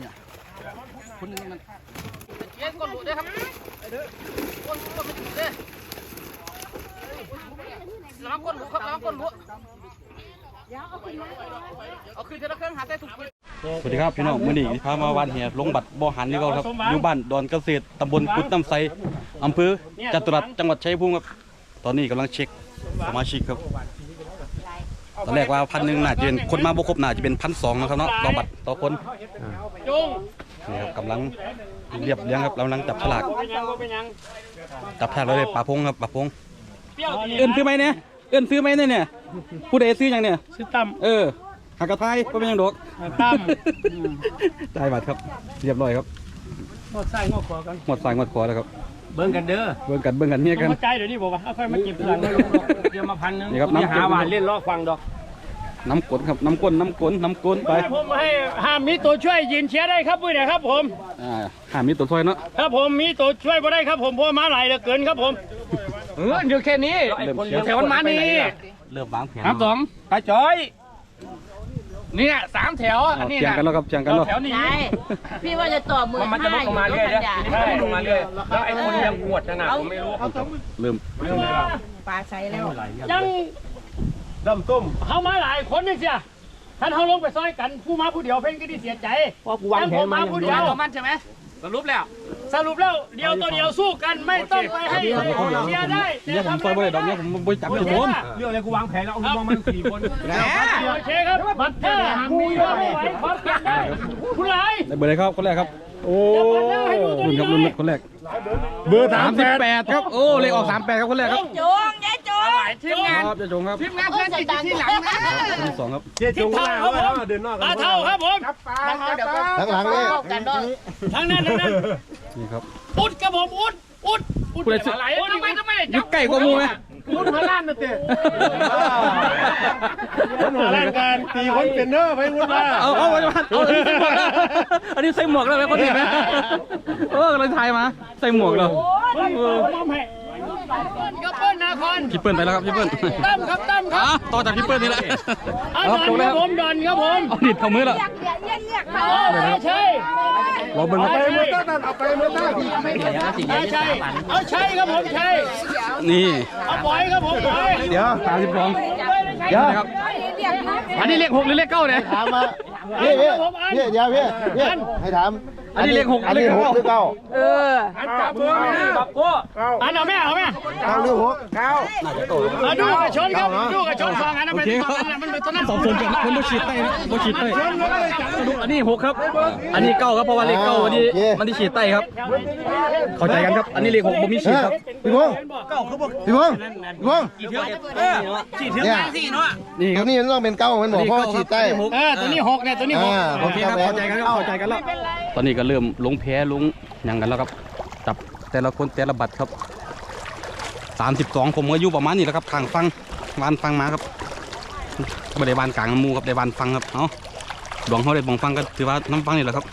เนี่ยคนนึงมันเย็นก้นหลุดเด้ครับก้นก้นไม่หลุดเด้ระวังก้นหลุดครับระวังก้นหลุดเอาขึ้นเทละเครื่องหาได้ถูกสวัสดีครับพี่น้องมื้อนี้พามาวันเหียลงบัตรบ่อหันนี่ก็ครับอยู่บ้านดอนเกษตรตำบลกุดน้ำไซอำเภอจตุรัสจังหวัดชัยภูมิครับ ตอนนี้กำลังเช็คสมาชิกครับ ตอนแรกว่าพันหนึ่งน่าจะเป็นคนมาบ่ครบน่าจะเป็นพันสองนะครับเนาะต่อบัตรต่อคนจุงนี่ครับกำลังเรียบเรียงครับกำลังจับฉลากเป็นยังเป็นยังจับฉลากเลยปลาพงครับปลาพงเปรี้ยวเอิ้นซื้อไหมเนี่ยเอิ้นซื้อไหมเนี่ยเนี่ยผู้ใดซื้อหยังเนี่ยซื้อตั้มเออหากระทายก็เป็นหยังดอกตั้มได้บัตรครับ เรียบร้อยครับงอดไส้งอดขวากันหมดสายหมดคอแล้วครับ เบิ่งกันเด้อเบิ่งกันเบิ่งกันเนี่ยกัน เข้าใจเดี๋ยวนี้บอกว่าเอาค่อยมาเก็บหลังนะเดี๋ยวมาพันนึงนี่ครับน้ำหาหวานเล่นล้อฟังดอกน้ำกลนครับน้ำก้นน้ำก้นน้ำก้นไปผมให้ห้ามมีตัวช่วยยืนเชียร์ได้ครับเพื่อนครับผม อ่าหามีตัวซอยเนาะครับผมมีตัวช่วยบ่ได้ครับผมเพราะมาหลายเหลือเกินครับผมเออเดี๋ยวแค่นี้เริ่มเชียร์แถวมานี่ เริ่มวางแผนน้ำสองตาจอย เนี่ยสามแถวเอาอันนี้เชียงนะกันแล้วครับเชียงกันแล้ว แถวนี้ใช่พี่ว่าจะต่อมือมันจะลดลงมาเรื่อยๆๆทีนี้มันลงมาเรื่อยแล้วไอ้คนยังปวดขนาดผมไม่รู้เริ่มปลาใช้แล้วยังดำต้มเขามาหลายคนนี่เสียท่านเขาลงไปซอยกันผู้มาผู้เดียวเพ่งก็ไดีเสียใจเพราะกูวางแผนมาผู้เดียวมันใช่ไหม สรุปแล้ว สรุปแล้วเดียวตัวเดียวสู้กันไม่ต้องไปให้เชียร์ได้เนี่ยผมซอยบ่ได้ดอกเนี่ยผมบ่จับอยู่ผมเรื่องอะไรกูวางแผนแล้วเอาลูกน้องมันสี่คนโอเคครับบัตรแท้มียอดไม่ไหวขอเก็บได้ผู้ร้ายได้เบอร์เลยครับคนแรกครับโอ้จะเปิดหน้าให้ดูตัวรุ่นนี้ครับหน่รุ่นอยคนแรกเบอร์สามสิบแปดครับโอ้เลขออกสามแปดครับคนแรกครับจงยายจง ทีมงานครับจะจงครับทีมงานเพื่อนติดอยู่ที่หลังนะคนที่สองครับทิศทางครับผมปลาเท่าครับผมเดี๋ยวก็ข้างหลังนี่กันด้วยทางนั้นทางนั้นนี่ครับอุดครับผมอุดอุดอุดอะไรอุดทำไมทำไมยุกไก่กว่าหมูไหมอุดมาล้านนะเต้คนหัวล้านกันตีคนเป็นเนอร์ไปอุดมาเอาเอาเอาเอาอันนี้ใส่หมวกแล้วไหมคนนี้ไหมเออกำลังถ่ายมาใส่หมวกแล้ว เออมอมให้ก็เปิ้ลนาคอนพี่เปิ้ลไปแล้วครับพี่เปิ้ลตั้มครับตั้มครับอะต่อจากพี่เปิ้ลนี่แหละเอาดอนครับผมดอนครับผมเอาดิดเข้ามือแล้วอยากเรียกเรียกเรียกเขาเอาใช่รอเบิ้งครับเอาไปเมื่อตั้งเอาใช่เอาใช่ครับผมใช่นี่เอาบอยครับผมบอยเดี๋ยวสามสิบสองเดี๋ยวนะครับเรียกเขาอันนี้เลขหกหรือเลขเก้าเนี่ยถามมาพี่พี่พี่เดี๋ยวพี่พี่ให้ถาม อันนี้เลขหกอันนี้เลขหเก้ากหรือเก้าเอออันจับมือจับกูอันเอาแม่เอาแม่เก้าหรือหกเก้าเอาดูกระชนครับดูกระชนสองอันนั้นโอเป็นเคตคอรันบนั้นมันเป็นตอนนั้นสองคนกันมันบ่ฉีดไต้นะบ่ฉีดไต้อันนี้หกครับ อันนี้เก้าครับเพราะว่าเลขเก้าอันนี้มันที่ฉีดไต้ครับ เข้าใจกันครับ อันนี้เลขหกบ่มีฉีดครับพี่พงศ์พี่พงศ์พี่พงศ์ฉีดเนี่ยนี่คตรรับงนี้มันต้องเป็นเก้ามันบอกเพราะฉีดใต้เออตัวนี้หกเนี่ยตัวนี้หกอ่าโอเคครับเข้าใจกันครับเข้าใจกันแล้วตอนนี้ก็เริ่มลงแพ้ลงอย่างกันแล้วครับจับแต่ละคนแต่ละบัตรครับสามสิบสองผมก็อยู่ประมาณนี้แล้วครับทางฟังวานฟังมาครับไม่ได้วานกลางมูครับได้วานฟังครับเนาะดวงเขาได้บองฟังก็ถือว่าน้ำฟังนี่แหละครับ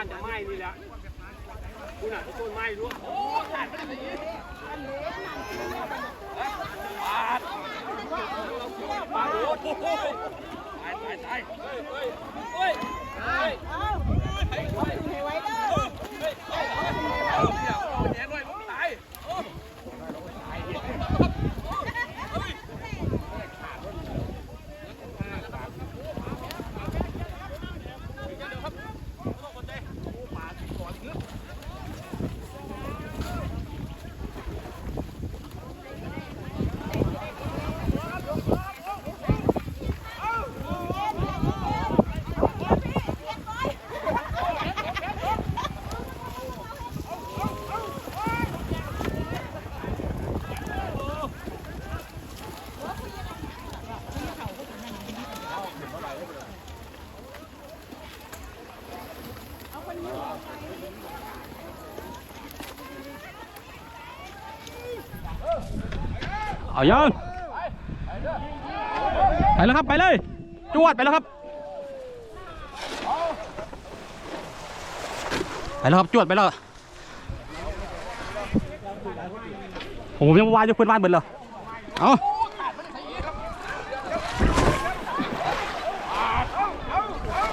านจะไหม้นี่แหละคุณอะต้นไม้รู้โอ้ขาดไปเลยปาดปาดโอ้โหตายตายตายเฮ้ยเฮ้ยเฮ้ยเฮ้ยเฮ้ยเเอายังไปแล้วครับไปเลยจวดไปแล้วครับไปแล้วครับจวดไปแล้วผมยังวายอยู่เพื่อนบ้านเบิดเลยเอา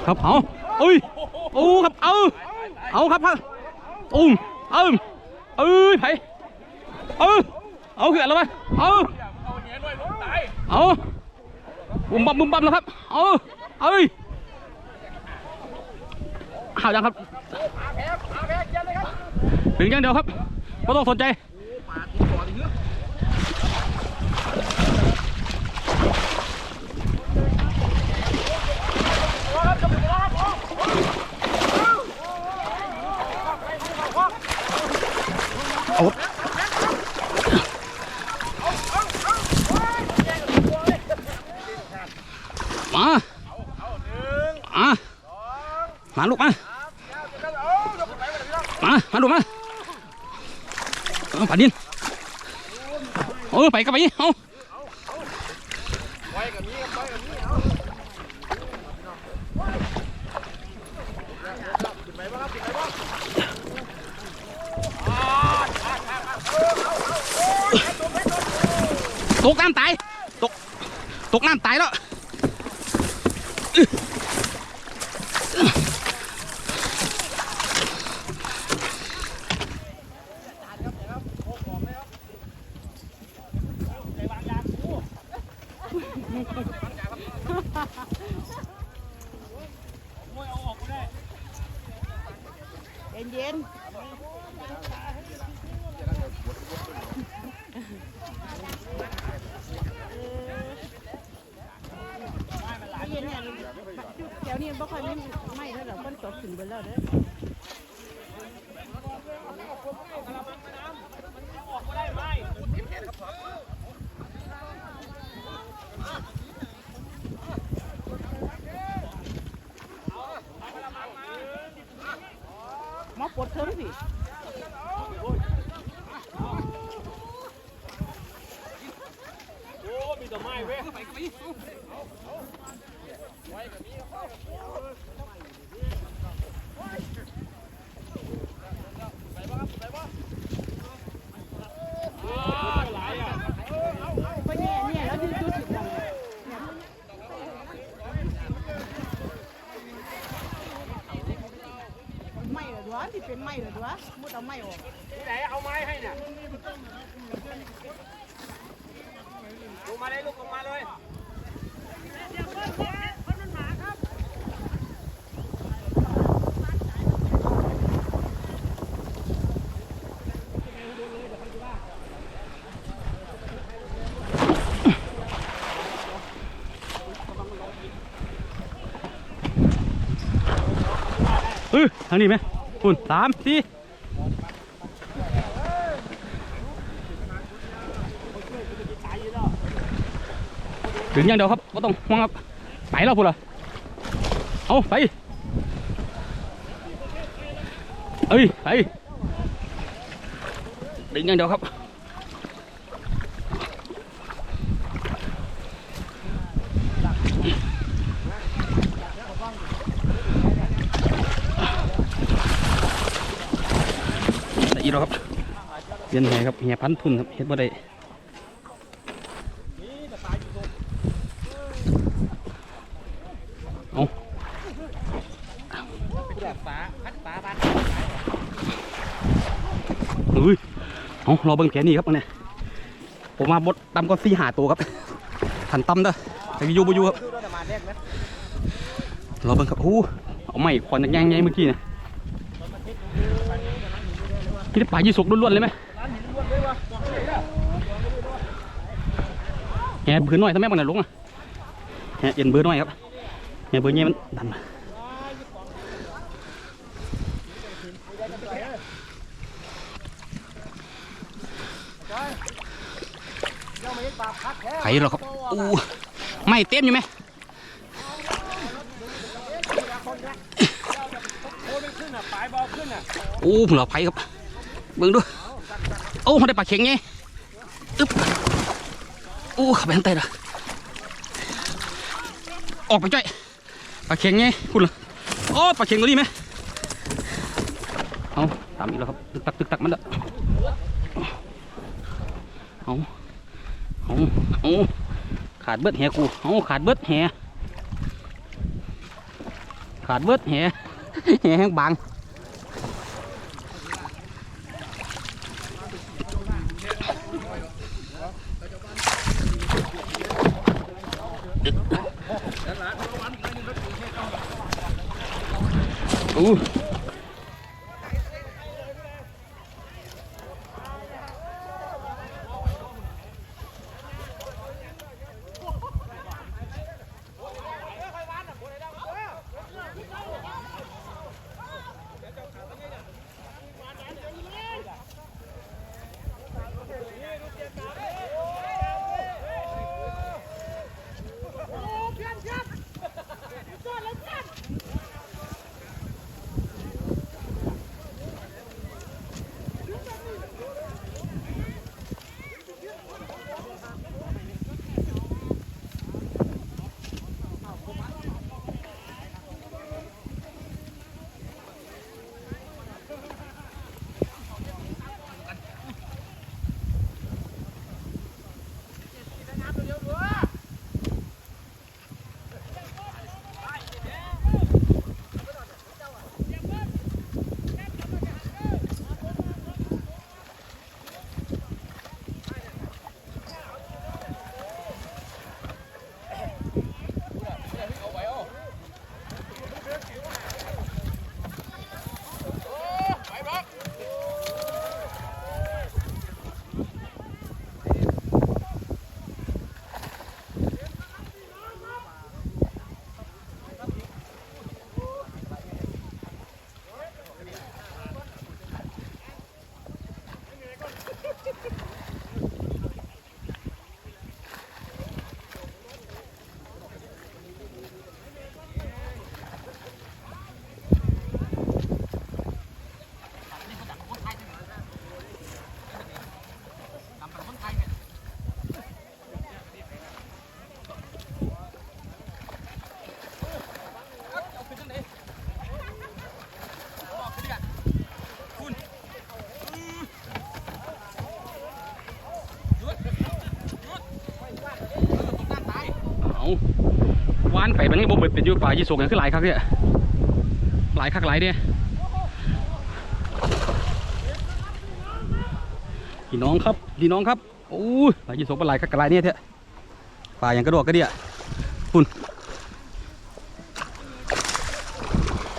ครับเอาเอ้ยโอ้ครับเอาเอาครับครับอุ้มเอาเอ้ยไผเอาเอาเขื่อนแล้วไหมเอา เอาบุ้มบัมบุ้มบัมแล้วครับ เอาเอ้ยเอายังครับถึงย่างเดียวครับไม่ต้องสนใจเอามามา ลูกมา มา มาลูกมาเอาป่าดินเออไปกับไปเอาตกน้ำตาย ทางนี้ไหมคุณสามสี่ถึงอย่างเดียวครับก็ต้องมองครับ ไปแล้วพูดละเอาไป เอ้ย ไปดึงอย่างเดียวครับ อีกแล้วครับเรียนไงครับเฮียพันทุนครับเฮ็ดบ่ได้เอาอุ้ยเอารอเบิ่งแผนนี่ครับอันเนี่ยผมมาบดตำก็สี่หาตัวครับขันตำเด้อแต่อยู่บ่อยู่ครับรอเบิ่งครับโอ้เอาไม่ควันจากย่างไงเมื่อกี้นะ คิดว่าป่ายี่สุกล้วนๆเลยไหมแหเบือหน่อยทำไมบังไหนลงอะแหเอ็นเบือหน่อยครับแหบเบือเงี้ยมันดันมาไข่หรอครับอู้ไม่เต็มอยู่ไหมโอ้ผมเหลือไผ่ครับ เบิ่งดูโอ้ได้ปลาเข็งไงอึ๊บโอ้ขับไปทางใต้ละออกไปจ้อยปลาเข็งไงคุณล่ะโอ้ปลาเข็งตัวนี้ไหมเอาตามอีกแล้วครับตึกตักตึกตักมันละเอาเอาเอาขาดเบิดแหกูเอาขาดเบิดแหขาดเบิดแหแหแห้งบาง อู้านไปมันนี่บ่เบิดเป็นอยู่ป่ายี่สกอย่างคือหลายคักเนี่ยหลายคักหลายเนี่ยพี่น้องครับพี่น้องครับโอ้ยป่ายี่สกเป็นหลายคักหลายเนี่ยเถอะป่าอย่างกระโดดกระเดี่ยคุณ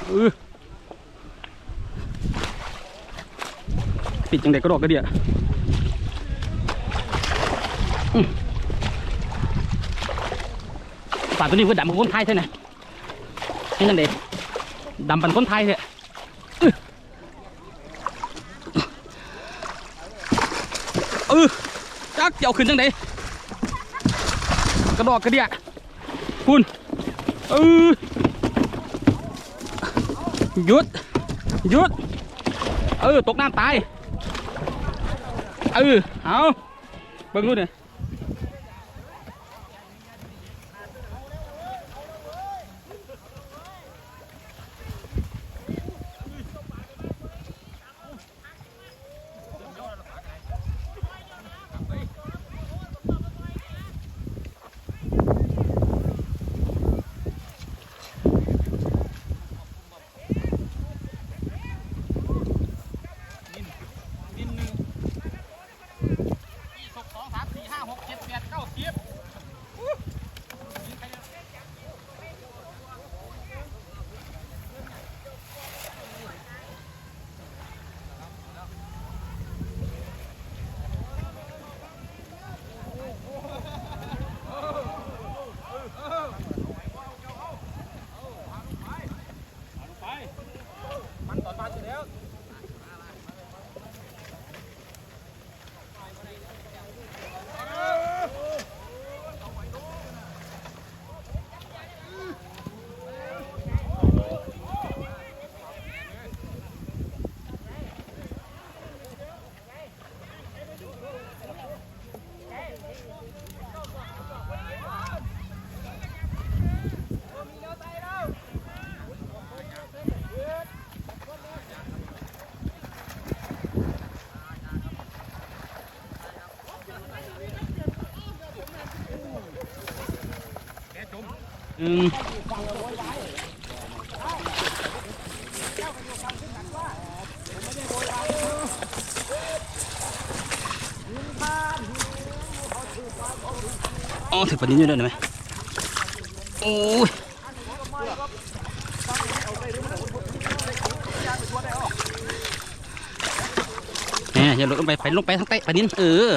เออปิดจังเด็กกระโดดกระเดี่ย ป่าตัวนี้คือดำเป็นคนไทยใช่ไหมนี่นั่นเด็ดำเป็นคนไทยเนี่ยอือเออจักเจะเอาขึ้นจังไดกระดอกกระเดียคุณเออหยุดหยุดเออตกน้ำตายเออเอาเบิ่งดูเนี่ย อืมอ๋อถือปลานิ้นอยู่ด้วยได้ไหมโอ้ยแหมอย่าลดลงไปไปลงไปทางใต้ปลานิ้นเออ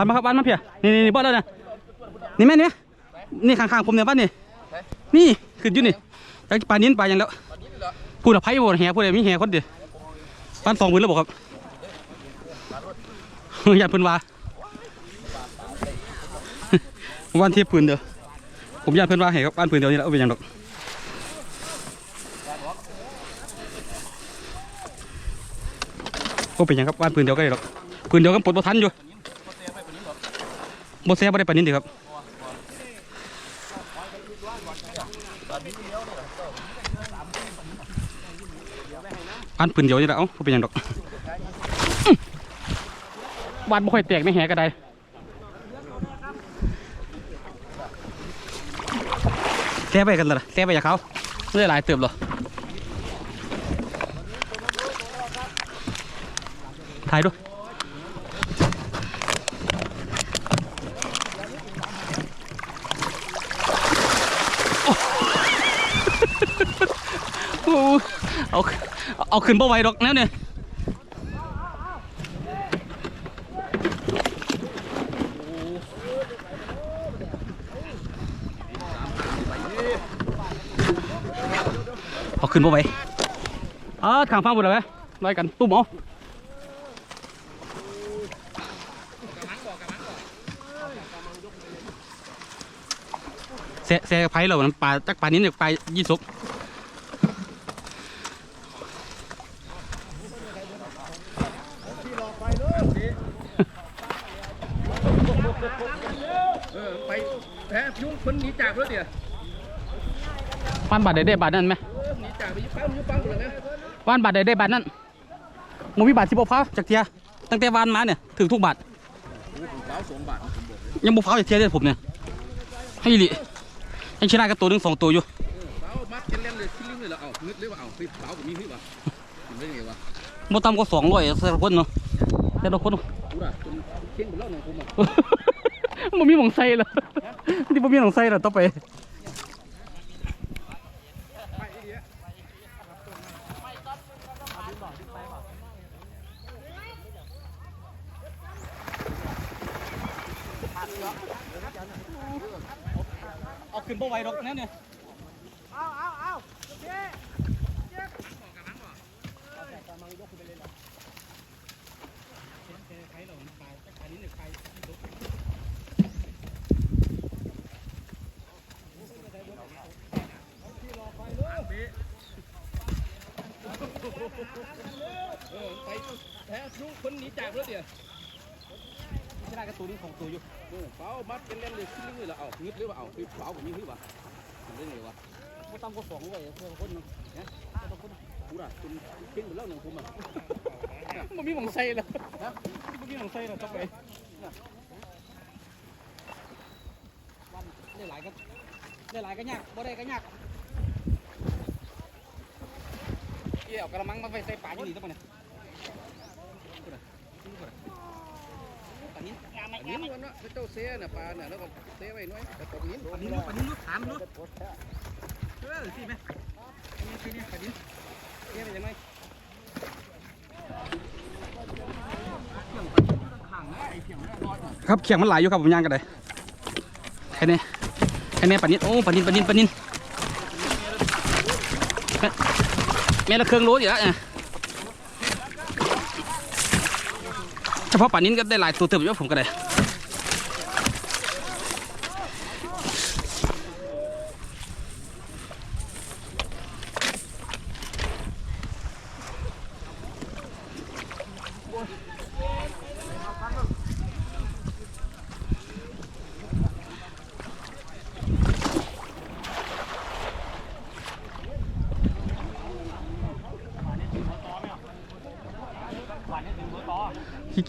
านมาครับวานมาเพียนี่นี่นี่บอสแล้วนะนี่แม่เนี่ไหมนี่ข้างๆผมเนี่ยบ้านนี่นี่ขึ้นอยู่นี่จากปลานิ้นปลาอย่างแล้วพูดอะไพ่บ่แห่พูดอะไรมีแห่คนเดียวบ้านสองพื้นแล้วบอกครับอยากเพิ่นว่าวันเทียบพื้นเดียวผมอยากเพิ่นว่าให้ครับบ้านพื้นเดียวนี่แหละเอาไปอย่างดอกก็เป็นอย่างครับบ้านพื้นเดียวก็ได้ดอกพื้นเดียวกันปลดบ่ทันอยู่ โบเซ่บ่ได้ปานนี้ดีครับอันปืนเดียวนี่แหละเอ้าบ่เป็นหยังดอกอื้อวาดบ่ค่อยแตกในแหก็ได้แซ่ไปกันละแซ่ไปจากเขาเรื่อยหลายเติบเหรอถ่ายดูโอ้เอา เอาขึ้นบ่ไหวดอกแนวเนี่ยเอาขึ้นบ่ไหวอ่าข้างฟังหมดเลยไหมไล่กันตุ้มเอาแซ่แซ่ไผ่เรามันปลาจักปลานี้เนี่ยปลายี่สุก เออไปแพ้ยุ่งคนหนีจากรถเดียว บ้านบาทใดได้บาทนั่นไหมว่านบาทใดได้บาทนั่นมึงมีบาทที่บ่ฟ้าจากเทียตั้งแต่วันมาเนี่ยถึงทุกบาทยังบ่ฟ้าจากเทียได้ผมเนี่ยให้ดิยังชนะกับตัวหนึ่งสองตัวอยู่บ่ต่ำก็สองร้อยแต่ละคนเนาะแต่ละคนมันมีหมองไส้เหรอที่ผมมีหมองไส้เหรอต่อไปาสองร้อยแต่ละคนเนาะแต่ละคนกูด่าจนเข่งหมดแล้วเนี่ยผมมันมีหมองไส้เหรอที่บ่มีหมองไส้เอต่อไปเอาขึ้นบ่ไหวดอกแน่เนี่ยเออไปแพ้ยุ่งคนหนีจากรถเดี๋ยว ชนะกันตัวนึงสองตัวอยู่เออเป้ามัดกันเล่นเลยคิดลิงเลยเหรอเอานึกเลยว่าเอาเฮ้ยเป้ากับมีพี่วะถึงได้ไงวะบ่ต่ำกว่าสองร้อยแต่ละคนเนาะกูด่าจนเข่งหมดแล้วเนี่ยผมอะมันมีหมองไส้เหรอมันมีหมองไส้เหรอต่อไปวันได้หลายก็ได้หลายก็ยากบ่ได้ก็ยากเกี่ยวกระมังมาไปใส่ปลาอยู่นี่ตัวเนี่ยปลานี้ง มนิ้นวันเนาะเจ้าเสียน่ะปลาน่ะแล้วก็เสียไว้หน่อยแต่ตบนิ้นปนินปนินลูกถามลูกเออสิไหมนี่คือนี่ปนินเสียไปยังไงครับเขียงมันหลายอยู่ครับผมย่างกันเลยแค่นี้แค่นี้ปลานินโอ้ปลานินปลานินปลานินแม่แม่ละเครื่องรู้อยู่แล้วเนี่ยเฉพาะปลานินก็ได้หลายตัวเติมอยู่ผมก็ได้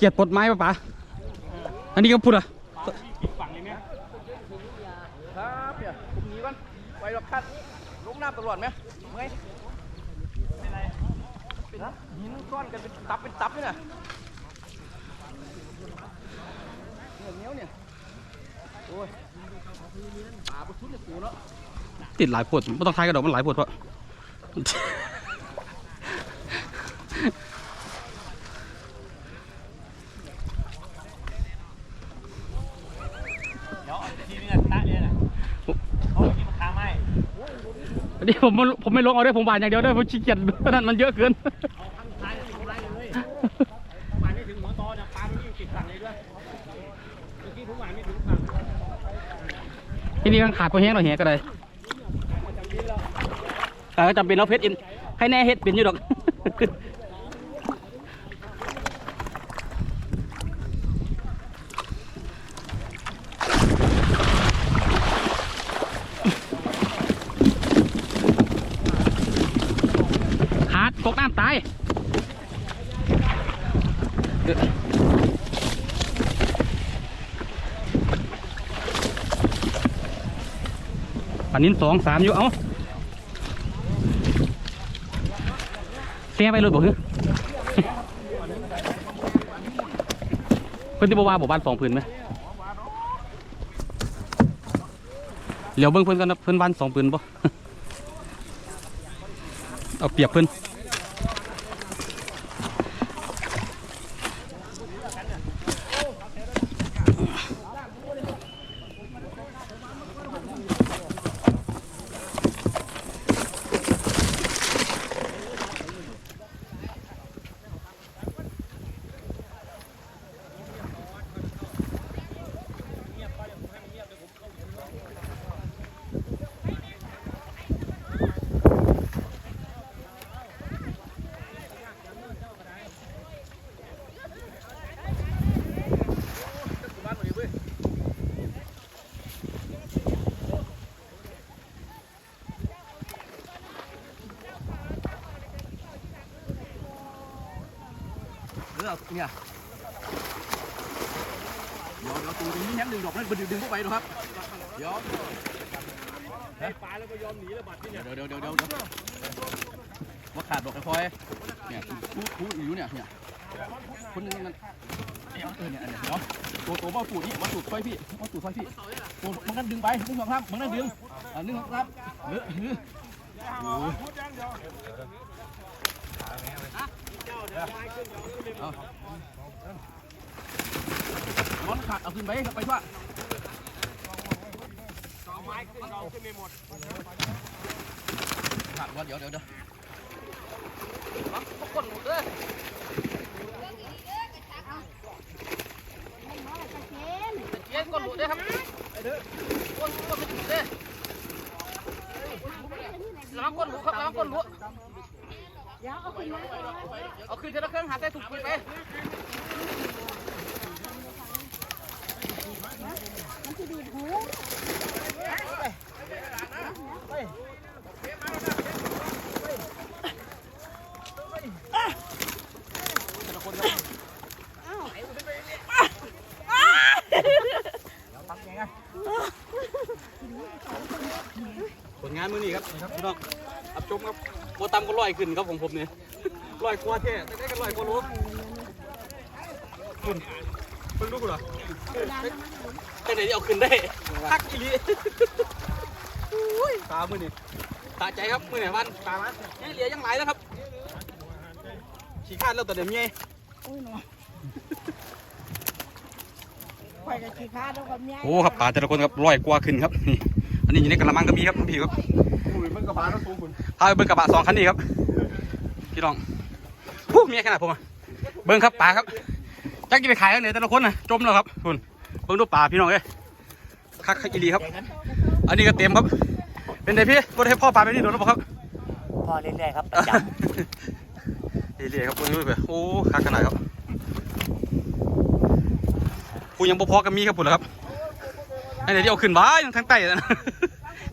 กียจปลดไม้ป่ะป๋าอันนี้ก็พูดอะครับเนี่ยผมหนีก่อนไปรอบคัดลงน้ำตลอดไหมเมื่อยเป็นไรเป็นหินก้อนกันเป็นตับเป็นตับนี่น่ะเหนียวเนี่ยโอ้ยปลาบุชุดเนี่ยปูเนาะติดหลายปวดไม่ต้องทายกระดอกมันหลายปวดเพราะ เดี๋ยวทีนี้ตาเนี่ยนะเขากินข้าวไหม อันนี้ผมผมไม่ลงเอาด้วยผมบานอย่างเดียวด้วยผมขี้เกียจเพราะนั้นมันเยอะเกินท้ายถึงไรเลยหวานไม่ถึงหัวตอเนี่ยปลาไม่ติดสั่งเลยด้วยเมื่อกี้ผมหวานไม่ถึงฝั่งที่นี่ข้างขาดพอแห้งเราแหก็ได้แต่ก็จำเป็นเราเพชรอินให้แน่เฮ็ดเป็นอยู่ดอก ตกน้ำตายเอ้อปันนินสองสามอยู่ เอาเสียไปเลยบอกคือเพิ่อนที่บอกว่าบอกบ้านสองพื้นไหมเหลียวเบิ่งเพิ่อนกันนะเพิ่อนบ้านสองพื้นบ่เอาเปรียบเพิ่อน เออเนี่ยเดี๋ยวเดี๋ยวตูตรงนี้แฮมดึงดอกนั่นดึงดึงเข้าไปนะครับเดี๋ยวปลาแล้วก็ยอมหนีแล้วบัดนี่เนี่ยเดี๋ยวเดี๋ยวเดี๋ยวเดี๋ยวเดี๋ยวว่าขาดดอกไอ้พลอยเนี่ยพูดพูดอยู่เนี่ยเนี่ยคนนึงมันเดี๋ยวเออเนี่ยอันเนี่ยเดี๋ยวตัวตัวว่าสูตรนี่ว่าสูตรไฟพี่ว่าสูตรไฟพี่ตัวมันนั่นดึงไปดึงสองข้างมันนั่นดึงอ่าดึงสองข้างเออเออโอ้ ยเอาร้อนขาดเอาขึ้นไปไปทั่วไม้ขึ้นเราขึ้นไม่หมดขาดว่าเดี๋ยวเดี๋ยวเดี๋ยวรับกดหมดเลยเย็นกดหลุดด้วยครับไอ้เด้อกดกดไม่หลุดเลยระวังกดหลุดครับระวังกดหลุดเดี๋ยวเอาขึ้นมาก่อน เอาขึ้นทีละเครื่องหาใต้ถุงขึ้นไป มันจะดีดหู ผลงานมื้อนี้ครับนี่ครับพี่น้องอับชมครับโบตำ ก็ลอยขึ้นครับของผมเนี่ยลอยกว่าแท้ได้กันลอยกว่าโลคุณพิ่งรู้กูเหรอแค่ไหนที่เอาขึ้นได้พักอีหลีอุ้ยตามือนี่ตาใจครับมือไหนวันตามายังเหลือยังหลายแล้วครับขี้ข้านแล้วแต่เดี๋ยวเมียอุ้ยหนูข่อยกับขี้ค้าแล้วกับเมียโอ้ครับปลาแต่ละคนครับร้อยกว่าขึ้นครับนี่ อันนี้อยู่ในกระมังก็มีครับพี่ครับอุ้ยมันกระบาดแล้วสูงคุณพาไปเบิ้งกระบะสองคันนี้ครับ พี่น้องผู้เมียขนาดผมอะเบิ้งครับปลาครับจักจะไปขายกันไหนแต่ละคนนะจมแล้วครับคุณเบิ้งดูปลาพี่น้องเอ้ยคักคักอีหลีครับ อันนี้ก็เต็มครับ เป็นไงพี่ก็ให้พ่อปลาไปนี่โดนหรือเปล่าครับพอเรื่อยๆครับประจเรื่อยๆครับคุณดูไปโอ้คักขนาดครับผู้ยังบ่พอกับมีครับพุ่นละครับ ไอ้ไหนที่เอาขึ้นไว้ยังทั้งไตนะ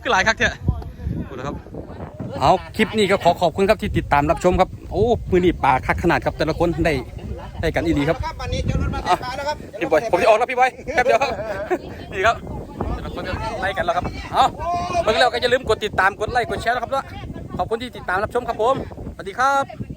คือหลายคักเถอะพุ่นะครับเอาคลิปนี้ก็ขอขอบคุณครับที่ติดตามรับชมครับโอ้มือนี่ปลาคักขนาดครับแต่ละคนได้ได้กันอีดีครับครับวันนี้เจ้ารถมาเตะปลาแล้วครับพี่บอยผมจะออกแล้วพี่บอยแป๊บเดียวครับนี่ครับแต่ละคนก็ไล่กันแล้วครับเอาเมื่อกี้เราก็อย่าลืมกดติดตามกดไลค์กดแชร์นะครับด้วยขอบคุณที่ติดตามรับชมครับผมสวัสดีครับ